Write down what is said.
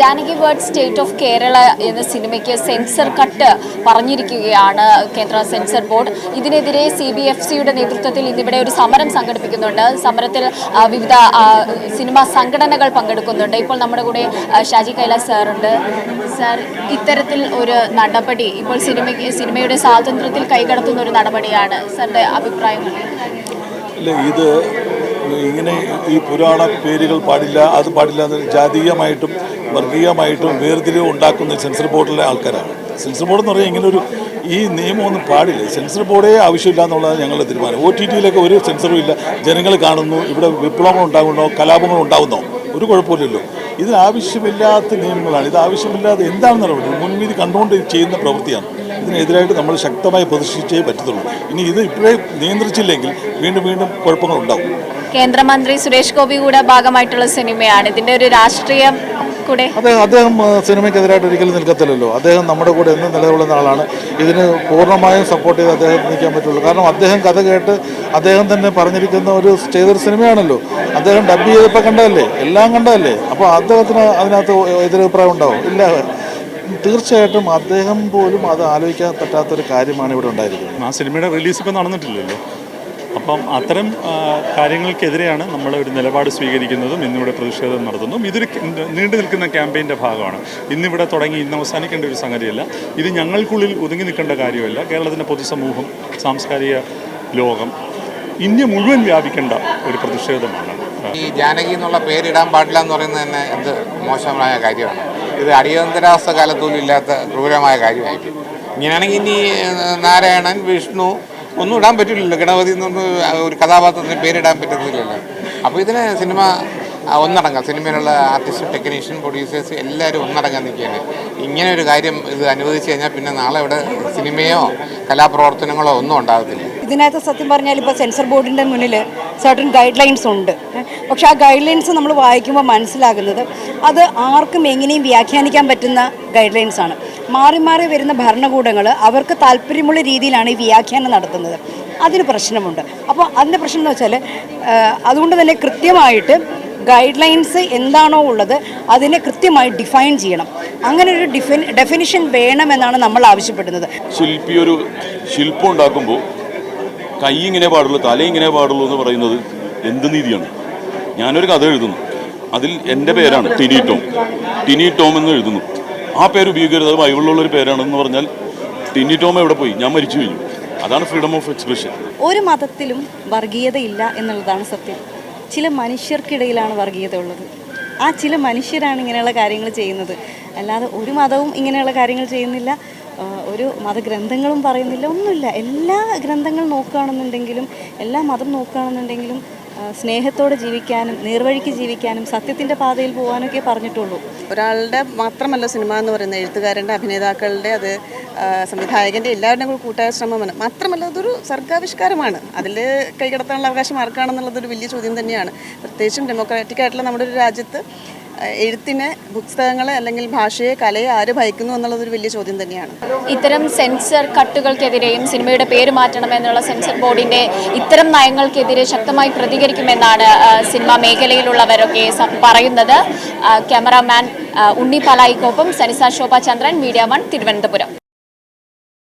ജാനകി വേർഡ് state of Kerala എന്ന സിനിമയ്ക്ക് സെൻസർ കട്ട് പറഞ്ഞിരിക്കുകയാണ് കേന്ദ്ര സെൻസർ ബോർഡ്. ഇതിനെതിരെ സി ബി എഫ് സിയുടെ നേതൃത്വത്തിൽ ഇന്നിവിടെ ഒരു സമരം സംഘടിപ്പിക്കുന്നുണ്ട്. സമരത്തിൽ വിവിധ സിനിമാ സംഘടനകൾ പങ്കെടുക്കുന്നുണ്ട്. ഇപ്പോൾ നമ്മുടെ കൂടെ ഷാജി കൈലാസ് സാറുണ്ട് സാർ ഇത്തരത്തിൽ ഒരു നടപടി ഇപ്പോൾ സിനിമ സിനിമയുടെ സ്വാതന്ത്ര്യത്തിൽ കൈകടത്തുന്ന ഒരു നടപടിയാണ്. സാറിന്റെ അഭിപ്രായങ്ങൾ ഇത് ഇങ്ങനെ ഈ പുരാണ പേരുകൾ പാടില്ല അത് പാടില്ല എന്ന് ജാതീയമായിട്ടും വർഗീയമായിട്ടും വേർതിരിവ് ഉണ്ടാക്കുന്ന സെൻസർ ബോർഡിലെ ആൾക്കാരാണ്. സെൻസർ ബോർഡ് എന്ന് പറഞ്ഞാൽ ഇങ്ങനെ ഒരു ഈ നിയമമൊന്നും പാടില്ല. സെൻസർ ബോർഡേ ആവശ്യമില്ല എന്നുള്ളതാണ് ഞങ്ങളുടെ തീരുമാനം. ഒ ടി ടിയിലൊക്കെ ഒരു സെൻസറും ഇല്ല. ജനങ്ങൾ കാണുന്നു ഇവിടെ വിപ്ലവങ്ങൾ ഉണ്ടാകുന്നോ കലാപങ്ങൾ ഉണ്ടാകുന്നോ ഒരു കുഴപ്പമില്ലല്ലോ. ഇത് ആവശ്യമില്ലാത്ത നിയമങ്ങളാണ്. ഇത് ആവശ്യമില്ലാതെ എന്താണെന്ന് നടപടി? മുൻവിധി കണ്ടുകൊണ്ട് ചെയ്യുന്ന പ്രവൃത്തിയാണ്. ഇതിനെതിരായിട്ട് നമ്മൾ ശക്തമായി പ്രതിഷ്ഠിച്ചേ പറ്റത്തുള്ളൂ. ഇനി ഇത് ഇപ്പോഴേ നിയന്ത്രിച്ചില്ലെങ്കിൽ വീണ്ടും വീണ്ടും കുഴപ്പങ്ങൾ ഉണ്ടാവും കേന്ദ്രമന്ത്രി സുരേഷ് ഗോപി കൂടെ ഭാഗമായിട്ടുള്ള സിനിമയാണ്. ഇതിന്റെ ഒരു രാഷ്ട്രീയം കൂടെ? അദ്ദേഹം അദ്ദേഹം സിനിമയ്ക്കെതിരായിട്ട് ഒരിക്കലും നിൽക്കത്തില്ലല്ലോ. അദ്ദേഹം നമ്മുടെ കൂടെ എന്നും നിലകൊള്ളുന്ന ആളാണ്. ഇതിന് പൂർണമായും സപ്പോർട്ട് ചെയ്ത് അദ്ദേഹം നിൽക്കാൻ പറ്റുള്ളൂ. കാരണം അദ്ദേഹം കഥ കേട്ട് അദ്ദേഹം തന്നെ പറഞ്ഞിരിക്കുന്ന ഒരു ചെയ്തൊരു സിനിമയാണല്ലോ. അദ്ദേഹം ഡബ് ചെയ്തപ്പോൾ കണ്ടതല്ലേ? എല്ലാം കണ്ടതല്ലേ? അപ്പോൾ അദ്ദേഹത്തിന് അതിനകത്ത് എതിരഭിപ്രായം ഉണ്ടാവും. ഇല്ല. തീർച്ചയായിട്ടും അദ്ദേഹം പോലും അത് ആലോചിക്കാൻ പറ്റാത്തൊരു കാര്യമാണ് ഇവിടെ ഉണ്ടായിരിക്കുന്നത്. ആ സിനിമയുടെ റിലീസ് ഇപ്പം നടന്നിട്ടില്ലല്ലോ. അപ്പം അത്തരം കാര്യങ്ങൾക്കെതിരെയാണ് നമ്മൾ ഒരു നിലപാട് സ്വീകരിക്കുന്നതും ഇന്നിവിടെ പ്രതിഷേധം നടത്തുന്നതും. ഇതൊരു നീണ്ടു നിൽക്കുന്ന ക്യാമ്പയിന്റെ ഭാഗമാണ്. ഇന്നിവിടെ തുടങ്ങി ഇന്ന് അവസാനിക്കേണ്ട ഒരു സംഗതിയല്ല. ഇത് ഞങ്ങൾക്കുള്ളിൽ ഒതുങ്ങി നിൽക്കേണ്ട കാര്യമല്ല. കേരളത്തിന്റെ പൊതുസമൂഹം സാംസ്കാരിക ലോകം ഇന്ത്യ മുഴുവൻ വ്യാപിക്കേണ്ട ഒരു പ്രതിഷേധമാണ്. ഈ ജാനകി എന്നുള്ള പേരിടാൻ പാടില്ല എന്ന് പറയുന്നത് തന്നെ എന്ത് മോശമായ കാര്യമാണ്. ഇത് അടിയന്തരാവസ്ഥ കാലത്തോലും ഇല്ലാത്ത ക്രൂരമായ കാര്യമായിരിക്കും. ഇങ്ങനെയാണെങ്കിൽ ഇനി നാരായണൻ വിഷ്ണു ഒന്നും ഇടാൻ പറ്റില്ലല്ലോ. ഗണപതി എന്നൊന്നും ഒരു കഥാപാത്രത്തിന് പേരിടാൻ പറ്റത്തില്ലല്ലോ. അപ്പോൾ ഇതിന് സിനിമ ഒന്നടങ്ങാം സിനിമയിലുള്ള ആർട്ടിസ്റ്റ് ടെക്നീഷ്യൻ പ്രൊഡ്യൂസേഴ്സ് എല്ലാവരും ഒന്നടങ്കം നിൽക്കുകയാണ്. ഇങ്ങനെ ഒരു കാര്യം ഇത് അനുവദിച്ചു കഴിഞ്ഞാൽ പിന്നെ നാളെ ഇവിടെ സിനിമയോ കലാപ്രവർത്തനങ്ങളോ ഒന്നും ഉണ്ടാകത്തില്ല. ഇതിനകത്ത് സത്യം പറഞ്ഞാൽ ഇപ്പോൾ സെൻസർ ബോർഡിന്റെ മുന്നിൽ സർട്ടൻ ഗൈഡ് ലൈൻസ് ഉണ്ട്. പക്ഷെ ആ ഗൈഡ് ലൈൻസ് നമ്മൾ വായിക്കുമ്പോൾ മനസ്സിലാകുന്നത് അത് ആർക്കും എങ്ങനെയും വ്യാഖ്യാനിക്കാൻ പറ്റുന്ന ഗൈഡ് ലൈൻസ് ആണ്. മാറി മാറി വരുന്ന ഭരണകൂടങ്ങൾ അവർക്ക് താല്പര്യമുള്ള രീതിയിലാണ് ഈ വ്യാഖ്യാനം നടത്തുന്നത്. അതിന് പ്രശ്നമുണ്ട്. അപ്പോൾ അതിന്റെ പ്രശ്നം എന്ന് വെച്ചാൽ അതുകൊണ്ട് തന്നെ കൃത്യമായിട്ട് ഗൈഡ് ലൈൻസ് എന്താണോ ഉള്ളത് അതിനെ കൃത്യമായി ഡിഫൈൻ ചെയ്യണം. അങ്ങനെ ഒരു ഡിഫിൻ ഡെഫിനിഷൻ വേണമെന്നാണ് നമ്മൾ ആവശ്യപ്പെടുന്നത്. ശില്പി ഒരു ശില്പം ഉണ്ടാക്കുമ്പോൾ കൈ ഇങ്ങനെ പാടുള്ളൂ തല ഇങ്ങനെ പാടുള്ളൂ എന്ന് പറയുന്നത് എന്ത് നീതിയാണ്? ഞാനൊരു കഥ എഴുതുന്നു. അതിൽ എന്റെ പേരാണ് ടിനി ടോം. ടിനി ടോം എന്ന് എഴുതുന്നു. ആ പേര് ഉപയോഗിക്കരുത് അത് ബൈബിളിലുള്ള ഒരു പേരാണെന്ന് പറഞ്ഞാൽ ടിന്നി ടോം എവിടെ പോയി? ഞാൻ മരിച്ചു കഴിഞ്ഞു. അതാണ് ഫ്രീഡം ഓഫ് എക്സ്പ്രഷൻ ഒരു മതത്തിലും വർഗീയതയില്ല എന്നുള്ളതാണ് സത്യം. ചില മനുഷ്യർക്കിടയിലാണ് വർഗീയത ഉള്ളത് ആ ചില മനുഷ്യരാണ് ഇങ്ങനെയുള്ള കാര്യങ്ങൾ ചെയ്യുന്നത്. അല്ലാതെ ഒരു മതവും ഇങ്ങനെയുള്ള കാര്യങ്ങൾ ചെയ്യുന്നില്ല. ഒരു മതഗ്രന്ഥങ്ങളും പറയുന്നില്ല. ഒന്നുമില്ല. എല്ലാ ഗ്രന്ഥങ്ങളും നോക്കുകയാണെന്നുണ്ടെങ്കിലും എല്ലാ മതം നോക്കുകയാണെന്നുണ്ടെങ്കിലും സ്നേഹത്തോടെ ജീവിക്കാനും നേർവഴിക്ക് ജീവിക്കാനും സത്യത്തിന്റെ പാതയിൽ പോകാനൊക്കെ പറഞ്ഞിട്ടുള്ളൂ. ഒരാളുടെ മാത്രമല്ല സിനിമ എന്ന് പറയുന്നത് എഴുത്തുകാരന്റെ അഭിനേതാക്കളുടെ അത് സംവിധായകന്റെ എല്ലാവരുടെയും കൂടി കൂട്ടായ ശ്രമമാണ് മാത്രമല്ല അതൊരു സർഗാവിഷ്കാരമാണ്. അതിൽ കൈകടത്താനുള്ള അവകാശം ആർക്കാണെന്നുള്ളതൊരു വലിയ ചോദ്യം തന്നെയാണ്. പ്രത്യേകിച്ചും ഡെമോക്രാറ്റിക് ആയിട്ടുള്ള നമ്മുടെ ഒരു രാജ്യത്ത് എഴുത്തിനെ പുസ്തകങ്ങളെ അല്ലെങ്കിൽ ഭാഷയെ കലയെ ആര് ഭയക്കുന്നു എന്നുള്ളതൊരു വലിയ ചോദ്യം തന്നെയാണ്. ഇത്തരം സെൻസർ കട്ടുകൾക്കെതിരെയും സിനിമയുടെ പേര് മാറ്റണമെന്നുള്ള സെൻസർ ബോർഡിന്റെ ഇത്തരം നയങ്ങൾക്കെതിരെ ശക്തമായി പ്രതികരിക്കുമെന്നാണ് സിനിമാ മേഖലയിലുള്ളവരൊക്കെ പറയുന്നത്. ക്യാമറാമാൻ ഉണ്ണി പലായിക്കൊപ്പം സനിസ ശോഭ ചന്ദ്രൻ മീഡിയ വൺ തിരുവനന്തപുരം.